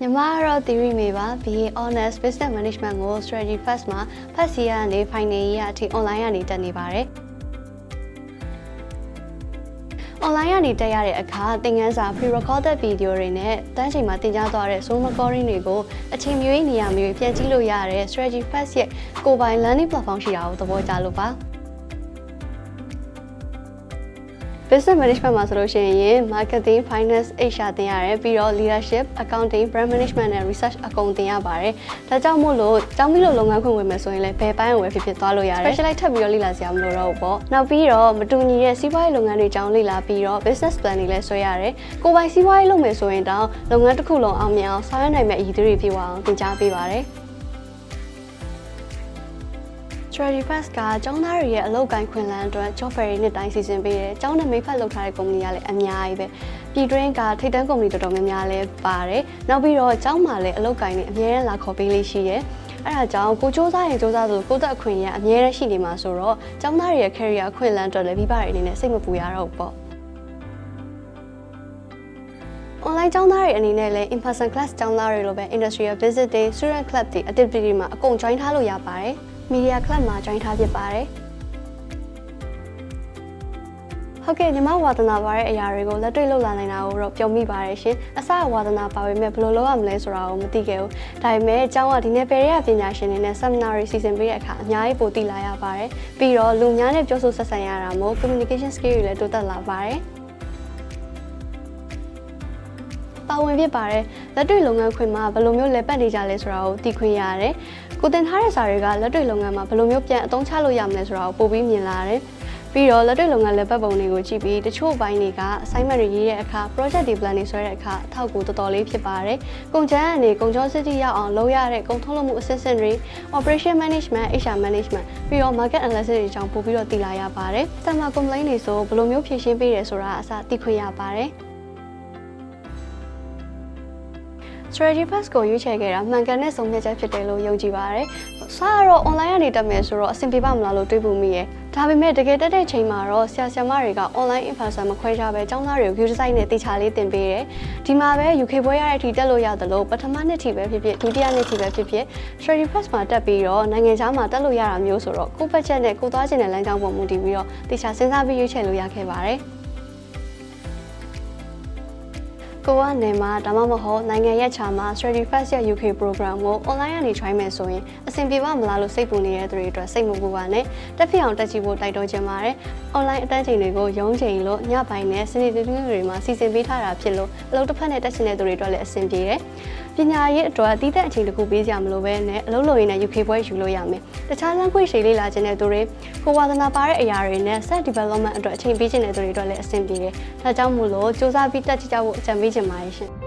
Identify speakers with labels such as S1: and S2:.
S1: ညီမကတော့ theory မေပါ BA Honors Business Management ကို Strategy First မှာဖတ်စီရကနေ Final Year အထိ online ကနေတက်နေပါတယ်။ online ကနေတက်ရတဲ့အခါသင်ခန်းစာ pre-recorded video တွေနဲ့တန်းချိန်မှာသင်ကြားသွားတဲ့ Zoom recording တွေကိုအချိန်မျိုးနေရာမျိုးပြန်ကြည့်လို့ရတဲ့ Strategy First ရဲ့ကိုယ်ပိုင် learning platform ရှိတာကိုသဘောကျလို့ပါ business management မှာဆိုလို့ရှိရင် marketing, finance, HR သင်ရတယ်ပြီးတော့ leadership, accounting, brand management နဲ့ research အကုန်သင်ရပါတယ်။ဒါကြောင့်မို့လို့ကျောင်းပြီးလို့လုပ်ငန်းခွင့်ဝင်မယ်ဆိုရင်လည်းဘယ်ပိုင်းကိုပဲဖြစ်ဖြစ်သွားလို့ရတယ်။ specialize ထပ်ပြီးတော့လေ့လာစရာမလိုတော့ဘူးပေါ့။နောက်ပြီးတော့မတူညီတဲ့စီးပွားရေးလုပ်ငန်းတွေအကြောင်းလေ့လာပြီးတော့ business plan တွေလည်းဆွဲရတယ်။ကိုယ်ပိုင်စီးပွားရေးလုပ်မယ်ဆိုရင်တောင်လုပ်ငန်းတစ်ခုလုံးအောင်မြင်အောင်ဆောင်ရွက်နိုင်မယ့်အရည်အသွေးတွေပြည့်ဝအောင်သင်ကြားပေးပါတယ်။ Strategy Fast ကကျောင်းသားတွေရဲ့အလုပ်ကိုင်ခွင့်လန်းအတွက် job fair တွေနှစ်တိုင်းစီစဉ်ပေးတယ်။ကျောင်းနဲ့မိတ်ဖက်လုပ်ထားတဲ့ကုမ္ပဏီကလည်းအများကြီးပဲ။ပြည်တွင်းကထိပ်တန်းကုမ္ပဏီတော်တော်များများလည်းပါတယ်။နောက်ပြီးတော့ကျောင်းမှာလည်းအလုပ်ကိုင်တွေအများကြီးလာခေါ်ပေးလေးရှိတယ်။အဲဒါကြောင့်ကိုစ조사ရင်စ조사ဆိုကိုယ့်တက်အခွင့်အရေးအများကြီးရှိနေမှာဆိုတော့ကျောင်းသားတွေရဲ့ career အခွင့်အလန်းအတွက်လည်းမိဘတွေအနေနဲ့စိတ်မပူရတော့ဘူးပေါ့။ online ကျောင်းသားတွေအနေနဲ့လည်း in person class ကျောင်းသားတွေလိုပဲ industrial visit တွေ student club တွေ activity တွေမှာအကုန် join ထားလို့ရပါတယ်။ Media Club မှာ join ထားဖြစ်ပါတယ်။ဟုတ်ကဲ့ညီမဝါသနာပါတဲ့အရာတွေကိုလက်တွေ့လုပ်လာနိုင်တာကိုတော့ပျော်မိပါတယ်ရှင်။အစဝါသနာပါပေမဲ့ဘယ်လိုလုပ်ရမလဲဆိုတာကိုမသိခဲ့ဘူး။ဒါပေမဲ့အကြောင်းကဒီနယ်ပယ်ရပညာရှင်တွေနဲ့ seminar တွေစီစဉ်ပေးတဲ့အခါအများကြီးပိုသိလာရပါတယ်။ပြီးတော့လူများနဲ့ပြောဆိုဆက်ဆံရတာမို့ communication skill တွေလည်းတိုးတက်လာပါတယ်။ ပါဝင်ဖြစ်ပါတယ်လက်တွေ့လုပ်ငန်းခွင်မှာဘယ်လိုမျိုးလဲပတ်နေကြလဲဆိုတာကိုသိခွင့်ရတယ်ကိုတင်ထားတဲ့စာတွေကလက်တွေ့လုပ်ငန်းမှာဘယ်လိုမျိုးပြန်အသုံးချလို့ရမလဲဆိုတာကိုပို့ပြီးမြင်လာတယ်ပြီးတော့လက်တွေ့လုပ်ငန်းလက်ပတ်ပုံတွေကိုကြည့်ပြီးတချို့ဘိုင်းတွေက assignment တွေရေးတဲ့အခါ project တွေ plan တွေဆွဲတဲ့အခါအထောက်အကူတော်တော်လေးဖြစ်ပါတယ်။ကုန်ကျန်းကနေကုန်ကျော်စစ်တီရောက်အောင်လုပ်ရတဲ့ကုန်ထုတ်လုပ်မှု assistant တွေ operation management HR management ပြီးတော့ market analysis တွေအကြောင်းပို့ပြီးတော့သိလာရပါတယ်။ customer complaint တွေဆိုဘယ်လိုမျိုးဖြေရှင်းပေးတယ်ဆိုတာအစသိခွင့်ရပါတယ်။ strategy pass ကိုရွေးချယ်ခဲ့တာမှန်ကန်တဲ့ဆုံးဖြတ်ချက်ဖြစ်တယ်လို့ယုံကြည်ပါတယ်။စကတော့ online ကနေတက်မယ်ဆိုတော့အဆင်ပြေပါမလားလို့တွေးပုံမိရဲ့။ဒါပေမဲ့တကယ်တက်တဲ့ချိန်မှာတော့ဆရာဆရာမတွေက online in person မခွဲခြားပဲကျောင်းသားတွေကို view design နဲ့တေချာလေးသင်ပေးတယ်။ဒီမှာပဲ UK ဘွဲရတဲ့အထိတက်လို့ရတယ်လို့ပထမနှစ်ထိပဲဖြစ်ဖြစ်ဒုတိယနှစ်ထိပဲဖြစ်ဖြစ် strategy pass မှာတက်ပြီးတော့နိုင်ငံခြားမှာတက်လို့ရတာမျိုးဆိုတော့ကိုယ့်ဘက်ချက်နဲ့ကိုသွားချင်တဲ့လမ်းကြောင်းပေါ်မူတည်ပြီးတော့တေချာစဉ်းစားပြီးရွေးချယ်လို့ရခဲ့ပါတယ်။ ကိုကနေမှာဒါမှမဟုတ်နိုင်ငံရဲ့ခြာမှာ Strategy Fast ရဲ့ UK program ကို online ကနေ try မယ်ဆိုရင်အဆင်ပြေပါမလားလို့စိတ်ပူနေတဲ့သူတွေအတွက်စိတ်မပူပါနဲ့တက်ဖြစ်အောင်တက်ကြည့်ဖို့တိုက်တွန်းချင်ပါတယ်။ online အတန်းချိန်တွေကိုရုံးချိန်လို့ညပိုင်းနဲ့စနေတနင်္ဂနွေတွေမှာစီစဉ်ပေးထားတာဖြစ်လို့အလုပ်တစ်ဖက်နဲ့တက်ချင်တဲ့သူတွေအတွက်လည်းအဆင်ပြေတယ်။ပညာရေးအတွက်တည်တဲ့အချိန်တစ်ခုပေးကြမလို့ပဲနဲ့အလုပ်လုပ်ရင်းနဲ့ UK ဘွဲယူလို့ရမယ်။တခြား language တွေလေ့လာခြင်းတဲ့သူတွေကိုဝါသနာပါတဲ့အရာတွေနဲ့ set development အတွက်အချိန်ပေးခြင်းတဲ့သူတွေအတွက်လည်းအဆင်ပြေတယ်။ဒါကြောင့်မို့လို့စူးစမ်းပြီးတက်ကြည့်ကြဖို့အကြံပေးချင်ပါတယ်ရှင်။